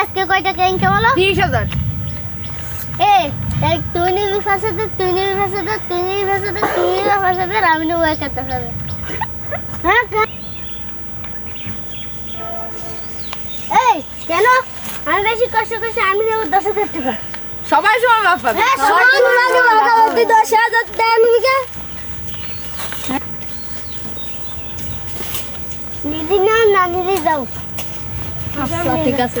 আজকে কয় টাকা ইনকাম হলো? তিরিশ হাজার। এ এই তুই নিবি ফাঁসাতে তুই নিবি ফাঁসাতে তুই নিবি ফাঁসাতে তুই নিবি ফাঁসাতে আমি নেব এক হাজার টাকা হ্যাঁ এই কেন? আমি বেশি কষ্ট করছি আমি নেব দশ হাজার টাকা। সবাই সমান লাভ পাবে। হ্যাঁ তুই দশ হাজার নিবি কে না না যাও। আচ্ছা ঠিক আছে।